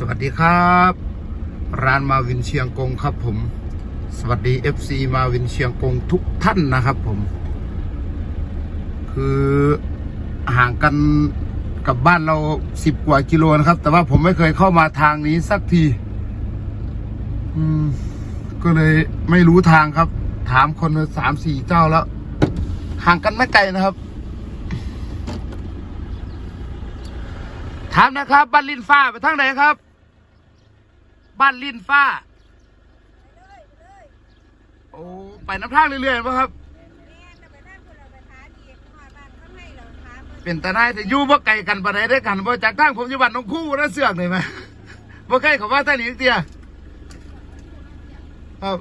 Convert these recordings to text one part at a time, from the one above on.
สวัสดีครับ ร้านมาวินเชียงกงครับผม สวัสดี FC มาวินเชียงกงทุกท่านนะครับผม คือห่างกันกับบ้านเราสิบกว่ากิโลนะครับ แต่ว่าผมไม่เคยเข้ามาทางนี้สักทีก็เลยไม่รู้ทางครับ ถามคนสามสี่เจ้าแล้ว ห่างกันไม่ไกลนะครับถามนะครับบ้านลินฟ้าไปทางไหนครับ บ้านลินฟ้า โอ้ ไปน้ำทางเรื่อยๆป่ะครับ เป็นตาหนายแต่อยู่บ่ไกลกันปานใดได้อกันบ่จากทางผมอยู่บ้านหน้องคู่นะเสือกเลยไหมบ่ใกล้เขาว่าท่านอีกเตียครับ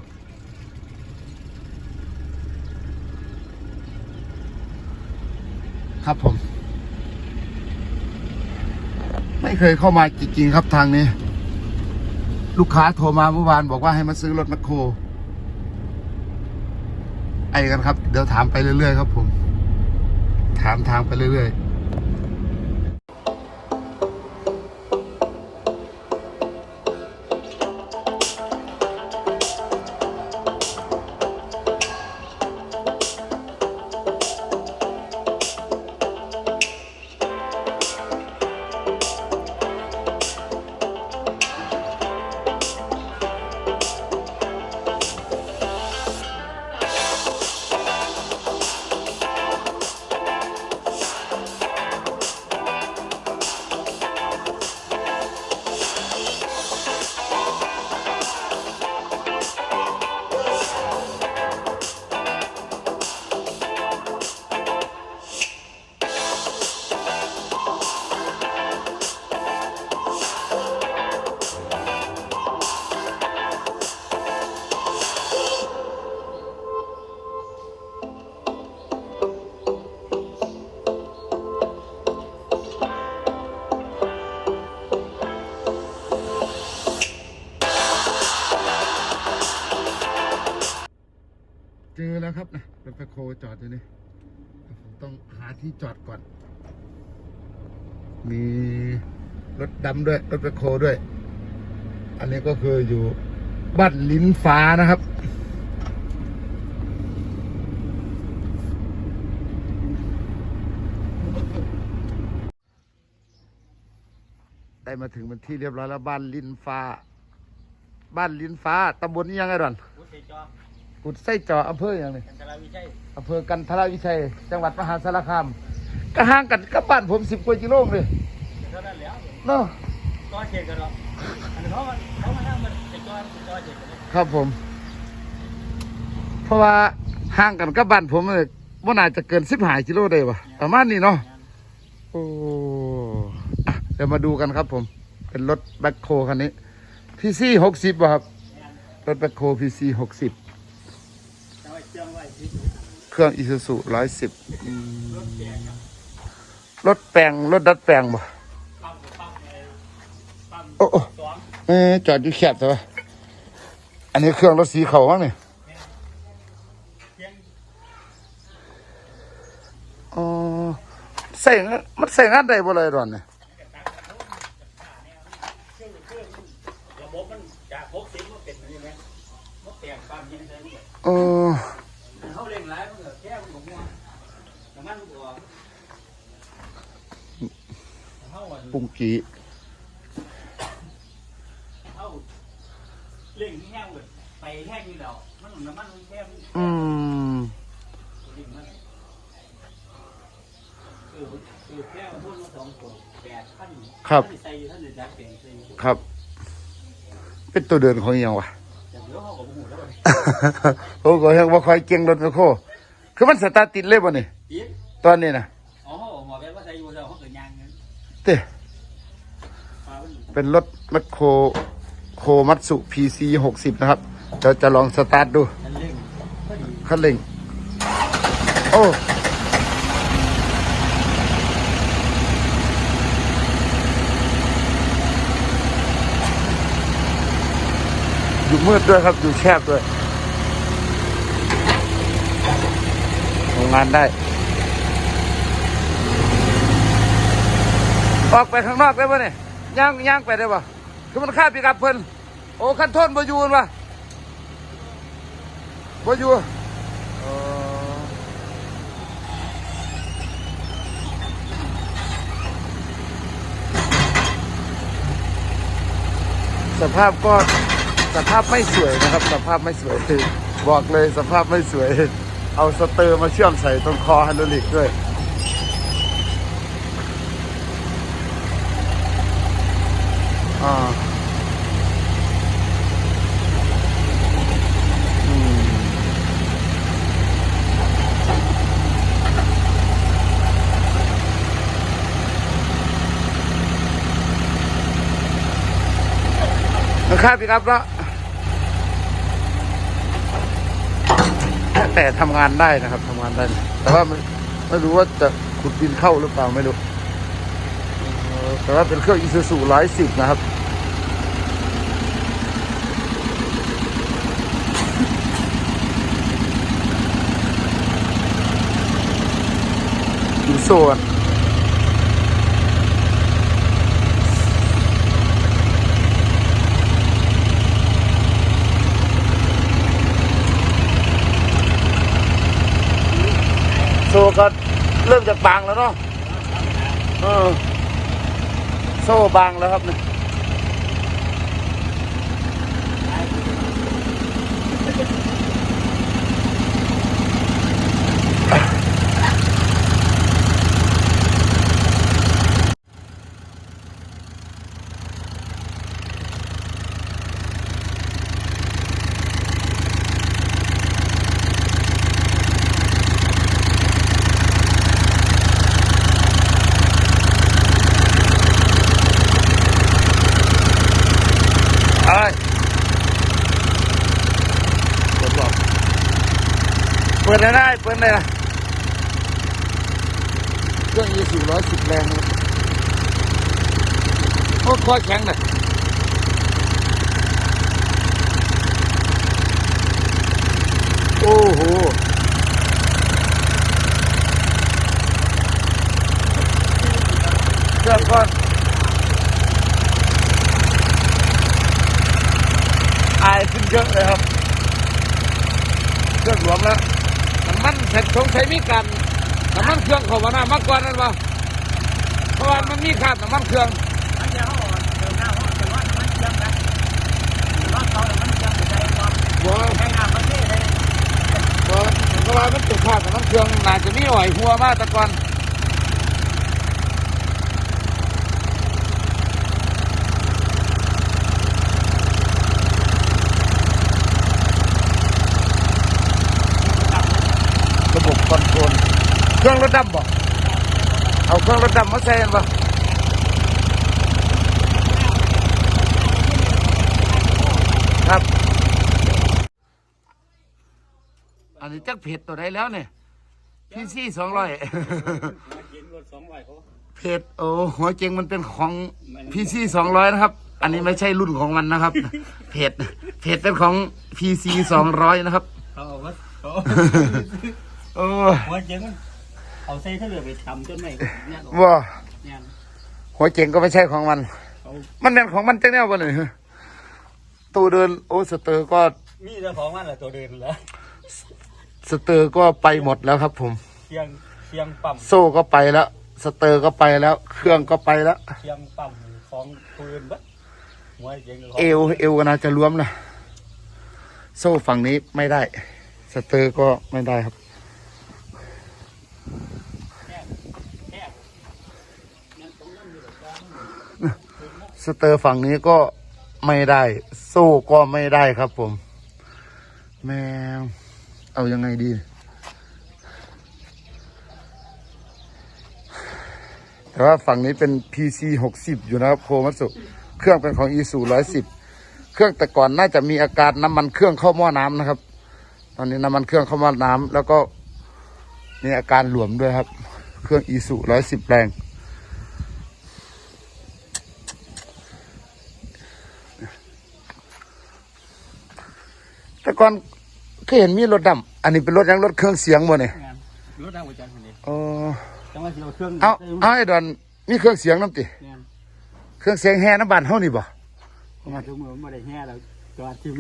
ครับผม ไม่เคยเข้ามาจริงๆครับทางนี้ ลูกค้าโทรมาเมื่อวานบอกว่าให้มาซื้อรถแมคโคร ไอ้กันครับ เดี๋ยวถามไปเรื่อยๆครับผม ถามทางไปเรื่อยๆ คโคจอดอยู่นี่ผมต้องหาที่จอดก่อน มีรถดำด้วย รถแมคโคด้วย อันนี้ก็คืออยู่บ้านลิ้นฟ้านะครับ ได้มาถึงเป็นที่เรียบร้อยแล้วบ้านลิ้นฟ้า บ้านลิ้นฟ้าตำบลนี้ยังไงดอนอ กุดไส้จออำเภออย่างนี้กันตลาวิชัยอำเภอกันทรวิชัย จังหวัดมหาสารคามก็ห่างกันกับบ้านผมสิบกว่ากิโลเลยเท่านั้นแล้วเนาะก็เช็ดกันหรอกอันนี้เขามันเขามานั่งมันจะจอจอเช็ดกันเนี่ยครับผม เพราะว่าห่างกันกับบ้านผมเลยว่าน่าจะเกินสิบห้ากิโลได้ปะประมาณนี้เนาะโอ้อะเดี๋ยวมาดูกันครับผม เป็นรถแบ็คโคคันนี้พีซีหกสิบป่ะครับรถแบ็คโคพีซีหกสิบ จะไว้เชื่องไว้ที่ เครื่องอีซูซูร้อยสิบรถแปลงรถดัดแปลงบ่โอ้โอ้สออจอดอยู่แคบแต่ว่าอันนี้เครื่องรถสีเขาวะเนี่ยอ๋อใส่งมันใส่งานได้บ่เลยดอนเนี่ยระบบมันจากหกสิบมันเป็นยังไงมันแตกปั๊มยิงใส่เนี่ยเออ เขาเร่งร้ายมันก็แค่มันก็มัวน้ำมันมันก็เขาอะ ปุงกีเขาเร่งแห้งหมดไปแห้งอยู่แล้วมันน้ำมันมันแค่มันอืมเร่งมันเออเออแค่มันพูดมาสองตัวแปดขั้นครับ ท่านใส่ท่านจะจักเป็นใส่ครับ เป็นตัวเดินของอิหยังวะ แต่เดี๋ยวเขาก็บ่หูแล้วบัดนี้โอ้ก็ยังบ่ค่อยเก่งรถแมคโครคือมันสตาร์ทติดเลยบ่นี่ติดตอนนี้นะอ๋อหมอแบบว่าใส่อยู่แล้วเขาเกิดยางเงินเต้ปลามัน เป็นรถแมคโครโคมัตสุ PC หกสิบนะครับ เดี๋ยวจะลองสตาร์ทดูมันเร่งพอดีคันเร่งโอ้อยู่มืดด้วยครับ อยู่แคบด้วยทำงานได้ ออกไปข้างนอกได้ปะเนี่ย ย่างย่างไปได้ปะคือมันค่าปีกับเพิ่นโอ้คันโทนบ่อยู่นั่ะบ่อยู่สภาพก็สภาพไม่สวยนะครับ สภาพไม่สวยบอกเลยสภาพไม่สวย เอาสเตอร์มาเชื่อมใส่ตรงคอฮดรอลิกด้วย ค่าพี่ครับแล้วแต่ทำงานได้นะครับทำงานได้ แต่ว่าไม่ไม่รู้ว่าจะขุดดินเข้าหรือเปล่าไม่รู้แต่ว่าเป็นเครื่องอีซูซูร้อยสิบนะครับดูโซ่ ซ่ก็เริ่มจะบางแล้วเนาะโซ่บางแล้วครับเนี่ย ดได้ได้ เปิดได้ละเครื่องยีสี่ร้อยสิบแรงนะครับโอ้คอยแข็งเลยโอ้โหเครื่องก็อายขึ้นเยอะเลยครับ เครื่องหลวมแล้วน้ำ มันเสร็จสงสัยมีกันน้ำมันเครื่องเของวาน้ามาก่อนนั่นวะเพราะว่ามันมีขาดน้ำมันเครื่องอันเดียวเขาเดินหน้าเขาแต่ว่ามันเชื่อมกันแต่ว่ามันเชื่อมไปได้ความบ่ใช้งานมันได้เลยเพราะว่ามันติดขาดน้ำมันเครื่องน่าจะมีอ่อยหัวมาแต่ก่อนระบบคอนโทรลเค รื่องรถดำบ่เอาเครื่องรถดำมาใส่กันบ่ครับ อันนี้จักเผ็ดตัวใดแล้วเนี่ยพี่ซี่สองร้อยกินรถสองร้อยเขาเผ็ดโอ้หัวเจงมันเป็นของพีซีสองร้อยนะครับ อันนี้ไม่ใช่รุ่นของมันนะครับเผ็ดเผ็ดเป็นของพีซีสองร้อยนะครับเขาเอาว่าเขาโอ้หัวเจ๋งมัน เอาใส่เสื้อไปทำจนไม่เนี่ยว่าเนี่ยหัวเจงก็ไม่ใช่ของมัน เขามันเป็นของมันจังแนวบ่เลยตู้เดินโอ้สเตอร์ก็มีเจ้าของมันแหละตัวเดินแล้วสเตอร์ก็ไปหมดแล้วครับ ผมเชียงเชียงปั๊มโซ่ก็ไปแล้ว สเตอร์ก็ไปแล้ว เครื่องก็ไปแล้วเชียงปั๊มของปืนบัดหัวเจ๋งเอวเอวก็น่าจะรวมนะโซ่ฝั่งนี้ไม่ได้ สเตอร์ก็ไม่ได้ครับ สเตอร์ฝั่งนี้ก็ไม่ได้ โซ่ก็ไม่ได้ครับผม แมวเอายังไงดี แต่ว่าฝั่งนี้เป็น PC 60 อยู่นะครับโคมัสุเครื่องเป็นของ ESU 110 เครื่องแต่ก่อนน่าจะมีอาการน้ำมันเครื่องเข้าหม้อน้ำนะครับ ตอนนี้น้ำมันเครื่องเข้าหม้อน้ำแล้วก็มีอาการหลวมด้วยครับ เครื่อง ESU 110 แรง ก่อนเคยเห็นมีรถดำอันนี้เป็นรถยังรถเครื่องเสียงบ่เนี่ยงานรถทางหัวใจคนนี้อ๋อจังหวะที่เราเครื่องเอาเอาไอ้ดอนมีเครื่องเสียงน้ำติ งานเครื่องเสียงแห่น้ำบานเฮานี่บ่มาทุกมือไม่ได้แห่แล้วจอดทิม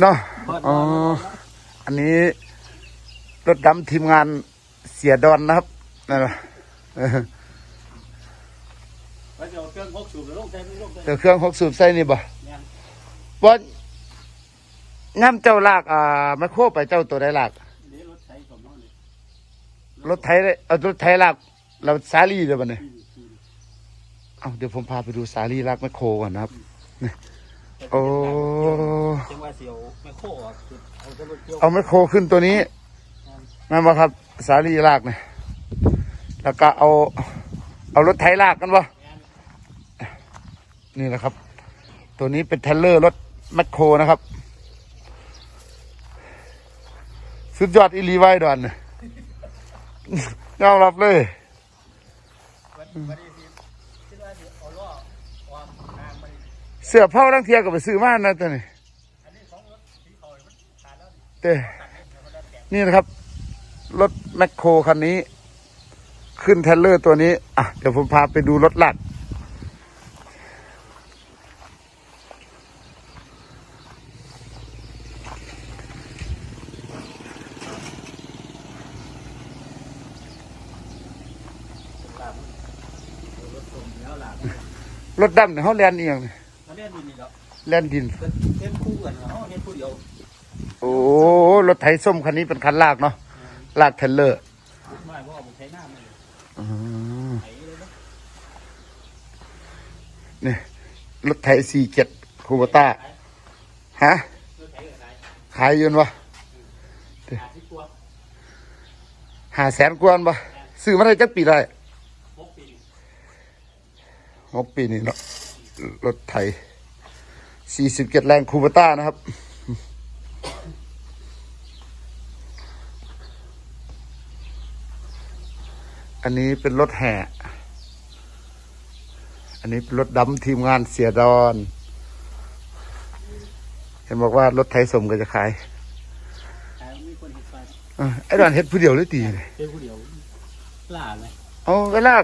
เนาะอ๋ออันนี้รถดำทีมงานเสียดอนนะครับนั่นแหละเออว่าจะเอาเครื่องพกสูบแล้วลงใจไม่ลงใจเดี๋ยวเครื่องหกสูบใส่นี่บ่เนี่ยบ่ ย่ำเจ้าลากอ่าไมโคไปเจ้าตัวใดลากรถไถของน้องเลยรถได้เอารถไถลาก เราสาลีเดี๋ยวบัดนี้ขี่ขี่เอาเดี๋ยวผมพาไปดูสาลีลากไมโครก่อนนะครับโอ้จังว่าเสียวไม่โค้ออกเอาจะรถเกี่ยวเอาไมโครขึ้นตัวนี้นั่นบ่ครับ สาลีลากเนี่ยแล้วก็เอา เอารถไถลากกันบ่นี่แหละครับ ตัวนี้เป็นเทเลอร์รถแมคโครนะครับ สุดยอดอีลีไว้ดอนเนี่ยยอมรับเลยเสือเผาทั้งเทียก็ไปซื้อมานะตอนนี้เต้นี่นะครับ รถแมคโครคันนี้ ขึ้นเทรเลอร์ตัวนี้ อะ เดี๋ยวผมพาไปดูรถลาก รถดำเนี่ยเขาแลนเอียงเนี่ยเขาเรียนดินนี่เนาะแลนดินเฮ็ดคู่กันเนาะเฮ็ดคู่เดียวโอ้รถไถส้มคันนี้เป็นคันลากเนาะลากเทรลเลอร์ไม่เพราะว่าผมใช้หน้ามันอืมไถเลยเนาะนี่รถไถสี่เจ็ดคูโบต้าฮะรถไถกับไถขายอยืนวะหาที่ตัว หาแสนกวนปะซื้อมาได้จักปีได้หกปี หกปีนี่เนาะรถไถสี่สิบเจ็ดแรงคูโบต้านะครับ อันนี้เป็นรถแห่ อันนี้เป็นรถดำทีมงานเสียดอน เห็นบอกว่ารถไทยสมก็จะขายขายมีคนเห็นไปเอ้าไอ้ดอนเฮ็ดผู้เดียวหรือตีเลยเฮ็ดคู่เดียวล่าไหมเอาเวลา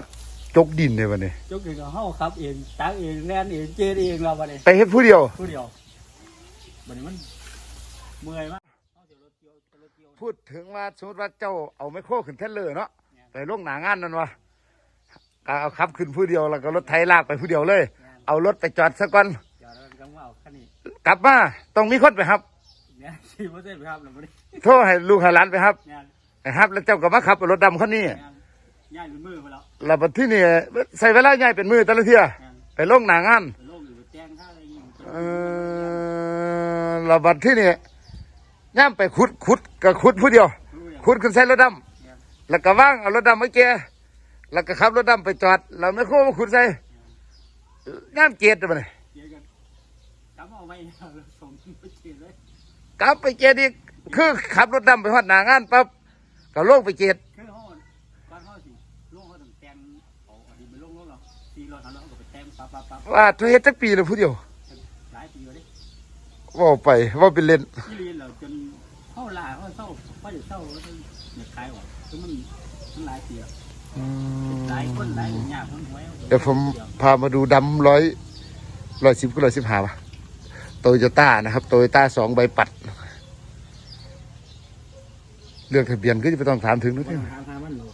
จกดินเลยวันนี้ยกเองก็เฮาครับเองตักเองแล่นเองเจดเองเราบัดนี้ไปเฮ็ดผู้เดียวคู่เดียวบัดนี้มันเมื่อยมากเอาเดี๋ยวรถเกี่ยวรถเกี่ยวพูดถึงว่าสมมติว่าเจ้าเอาไมโครขึ้นเทนเลอร์เนาะไปลงหนางานนั่นวะก็เอาขับขึ้นผู้เดียวแล้วก็รถไถลากไปผู้เดียวเลย เอารถไปจอดซะก่อนเดี๋ยวเราจังว่าเอาคันนี้กลับมาต้องมีคนไปครับเนี่ยสี่เปอร์เซ็นต์ไปครับเราบัดนี้โทรให้ลูกให้หลานไปครับงานไปครับแล้วเจ้าก็มาขับรถดำคันนี้งาน ย่ายเป็นมือไปแล้วแล้วบัดที่นี่ใส่เวลาใหญ่เป็นมือแต่ละเที่ยงานไปลงหนางานไปโลกอยู่ไปแจ้งท่าอะไรอย่างงี้เออแล้วบัดที่นี่ย่ามไปขุดขุดก็ขุดผู้เดียวรู้อย่างขุดขึ้นใส่รถดำงานแล้วก็ว่างเอารถดำมาแกแล้วก็ขับรถดำไปจอดแล้วไม่โค้งมาขุดใส่ย่ามเกียรติไปเลยเจอกันจำเอาไว้เอาส่งไปเจอเลยกลับไปเกียรติอีกคือขับรถดำไปหอดหนางานปั๊บก็ลงไปเกียรติ คือห้องบ้านห้องสิลงเขาต้องแต่งเอาอันนี้ไปลง ลงเราตีรถเอาแล้วเขาก็ไปแต่งปั๊บปั๊บปั๊บว่าเธอเฮ็ดจักปีเลยผู้เดียวหลายปีเลยเว่าไปเว่าเป็นเล่น ที่เรียนเราจนเข้าลาเข้าเศร้าเข้าจะเศร้าแล้วเหนื่อยคลายออกคือมันมันหลายปีแล้วหลายคนหลายคนยากคนหวยเดี๋ยวผมพามาดูดำร้อยร้อยสิบก็ร้อยสิบห้าป่ะโตโยต้านะครับโตโยต้าสองใบปัด เรื่องทะเบียนก็จะไปต้องถามถึงนู้นไม่ที่ต้องหาทางมันหรอก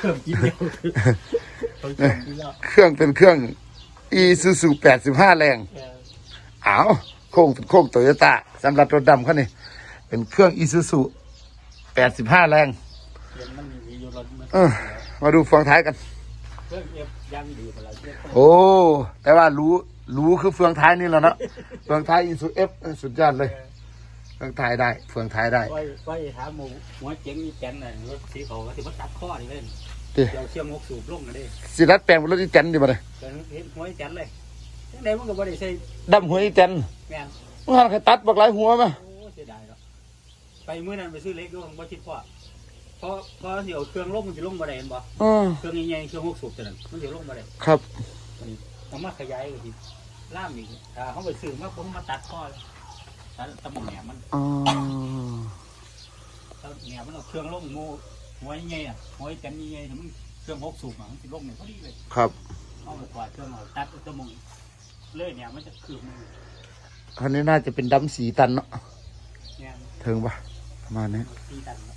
เพิ่มกินเดียว เขาจำดีแล้วเครื่องเป็นเครื่อง e s u z u แปดสิบห้าแรงเอออ้าวโค้งเป็นโค้งโตโยต้าสำหรับรถดำเขานี่เป็นเครื่องอีซูซูแปดสิบห้าแรงเรียนมันมีอยู่รถมันเออมาดูฟองท้ายกันเครื่องเอฟยังดีกว่าเราเรียกโอ้แต่ว่ารู้รู้คือเฟืองท้ายนี่แหละเนาะเฟืองท้ายอีซูเอฟสุดยอดเลยเฟืองท้ายได้ เฟืองท้ายได้ไว้ไว้ถามหมูหัวเจ๋งมีแกนน่ะรถสีเขาก็ถือว่าตัดข้อนี่เล่นเด้เดี๋ยวเชื่อมงกสูบลงกันเด้สิรัดแปลงเป็นรถอีแตนดีมาเลยเดี๋ยวเห็นหัวแกนเลยยังไงมันก็บ่ได้ใส่ดำหัวอีแตนแม่นเมื่อวานใครตัดบอกหลายหัวมาโอ้เสียดายแล้วไปมื้อนั้นไปซื้อเล็กด้วยบ่คิดพ่อเพราะเพราะเดี๋ยวเครื่องลงมันจะลงบ่ได้เห็นบ่เออเครื่องใหญ่ๆเครื่องหกสูบตัวนั้นมันจะลงบ่ได้ครับ มันมาขยายก็สิล่ามอีกอ่าเขาไปซื้อมาผมมาตัดข้อเลยตัดตะหมองแหนมันอ๋อ ตะแหนมันเอาเครื่องลงโม หัวใหญ่อะหัวแกนใหญ่ๆถึงมันเครื่องหกสูบอะมันสิลงเนี่ยพอดีเลยครับเอาไปกวาดเครื่องเอาตัดตะหมองเลยเนี่ยมันจะคืบมือคันนี้น่าจะเป็นดำสีตันเนาะเนี่ยเทิงปะประมาณนี้ตีกันครับ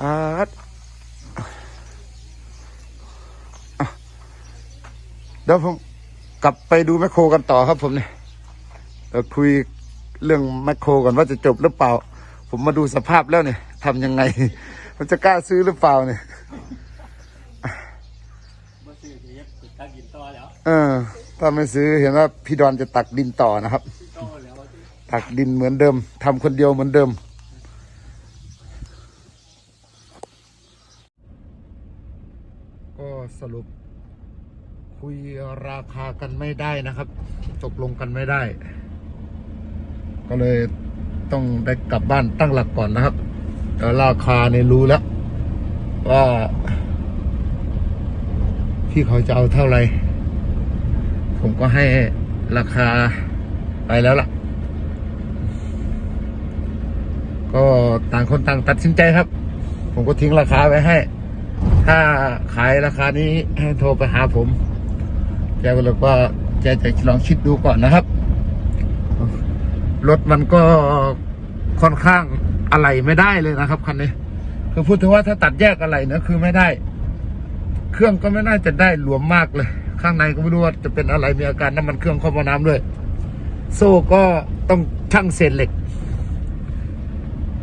อาดอะเดี๋ยวผมกลับไปดูแมคโครกันต่อครับผมเนี่ยเดี๋ยวคุยเรื่องแมคโครก่อนว่าจะจบหรือเปล่า ผมมาดูสภาพแล้วเนี่ย ทำยังไง มันจะกล้าซื้อหรือเปล่าเนี่ยเมื่อซื้อที่ติดตั้งกินต่อแล้วเออ ถ้าไม่ซื้อเห็นว่าพี่ดอนจะตักดินต่อนะครับต่อแล้วที่ตักดินเหมือนเดิมทำคนเดียวเหมือนเดิมก็สรุปคุยราคากันไม่ได้นะครับ ตกลงกันไม่ได้ ก็เลยต้องได้กลับบ้านตั้งหลักก่อนนะครับ แต่ราคาเนี่ยรู้แล้ว ว่าพี่เขาจะเอาเท่าไหร่ผมก็ให้ราคาไปแล้วล่ะ ก็ต่างคนต่างตัดสินใจครับ ผมก็ทิ้งราคาไว้ให้ ถ้าขายราคานี้ให้โทรไปหาผม แกก็เลยว่าแกจะลองคิดดูก่อนนะครับ รถมันก็ค่อนข้าง อะไรไม่ได้เลยนะครับคันนี้ คือพูดถึงว่าถ้าตัดแยกอะไรเนี่ยคือไม่ได้ เครื่องก็ไม่น่าจะได้หลวมมากเลย ข้างในก็ไม่รู้ว่าจะเป็นอะไรมีอาการน้ำมันเครื่องเข้ามาน้ำด้วย โซ่ก็ต้องช่างเศษเหล็ก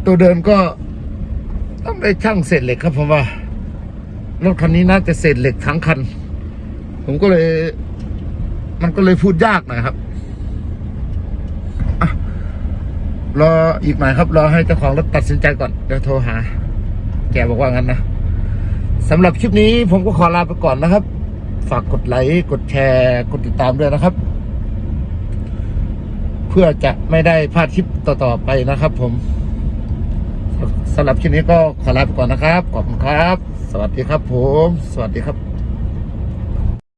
ตัวเดินก็ต้องได้ช่างเศษเหล็กครับผมว่ารถคันนี้น่าจะเศษเหล็กทั้งคัน ผมก็เลย มันก็เลยพูดยากหน่อยครับอะ รออีกหน่อยครับ รอให้เจ้าของรถตัดสินใจก่อน เดี๋ยวโทรหา แกบอกว่างั้นนะสำหรับคลิปนี้ผมก็ขอลาไปก่อนนะครับ ฝากกดไลค์กดแชร์ กดติดตามด้วยนะครับ เพื่อจะไม่ได้พลาดคลิปต่อๆไปนะครับ ผมสำหรับคลิปนี้ก็ขอลาไปก่อนนะครับขอบคุณครับ สวัสดีครับผม สวัสดีครับ